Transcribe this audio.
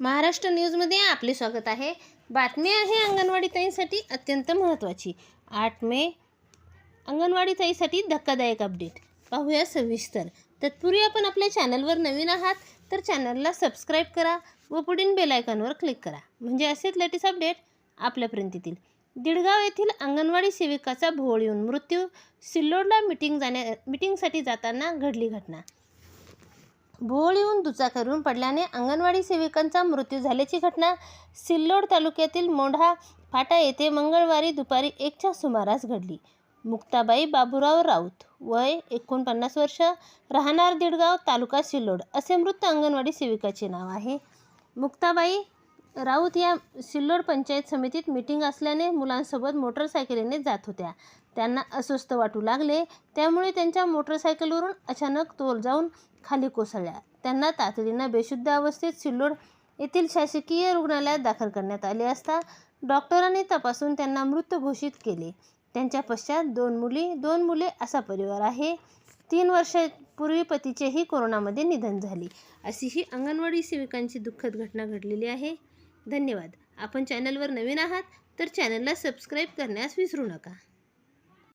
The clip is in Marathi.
महाराष्ट्र न्यूजमध्ये आपले स्वागत आहे. बातमी आहे अंगणवाडी ताईंसाठी अत्यंत महत्त्वाची. आठ मे अंगणवाडी ताईसाठी धक्कादायक अपडेट. पाहूया सविस्तर. तत्पूर्वी आपण आपल्या चॅनलवर नवीन आहात तर चॅनलला सबस्क्राईब करा व पुढील बेलायकॉनवर क्लिक करा. म्हणजे असेच लेटेस्ट अपडेट आपल्यापर्यंत येतील दिडगाव येथील अंगणवाडी सेविकाचा भोवळ येऊन मृत्यू सिल्लोडला मिटिंग जाण्या मिटिंगसाठी जाताना घडली घटना. भोवळ येऊन दुचाकीवरून पडल्याने अंगणवाडी सेविकांचा मृत्यू झाल्याची घटना सिल्लोड तालुक्यातील मोढा फाटा येथे मंगळवारी दुपारी एकच्या सुमारास घडली. मुक्ताबाई बाबुराव राऊत वय एकोणपन्नास वर्ष राहणार दिडगाव तालुका सिल्लोड असे मृत अंगणवाडी सेविकाचे नाव आहे. मुक्ताबाई राऊत या सिल्लोड पंचायत समितीत मीटिंग असल्याने मुलांसोबत मोटरसायकलीने जात होत्या. त्यांना अस्वस्थ वाटू लागले. त्यामुळे त्यांच्या मोटरसायकलवरून अचानक तोल जाऊन खाली कोसळल्या. त्यांना तातडीनं बेशुद्ध अवस्थेत सिल्लोड येथील शासकीय रुग्णालयात दाखल करण्यात आले असता डॉक्टरांनी तपासून त्यांना मृत घोषित केले. त्यांच्या पश्चात दोन मुली दोन मुले असा परिवार आहे. तीन वर्षापूर्वी पतीचेही कोरोनामध्ये निधन झाले. अशी ही अंगणवाडी सेविकांची दुःखद घटना घडलेली आहे. धन्यवाद. आपण चॅनलवर नवीन आहात तर चॅनलला सबस्क्राईब करण्यास विसरू नका.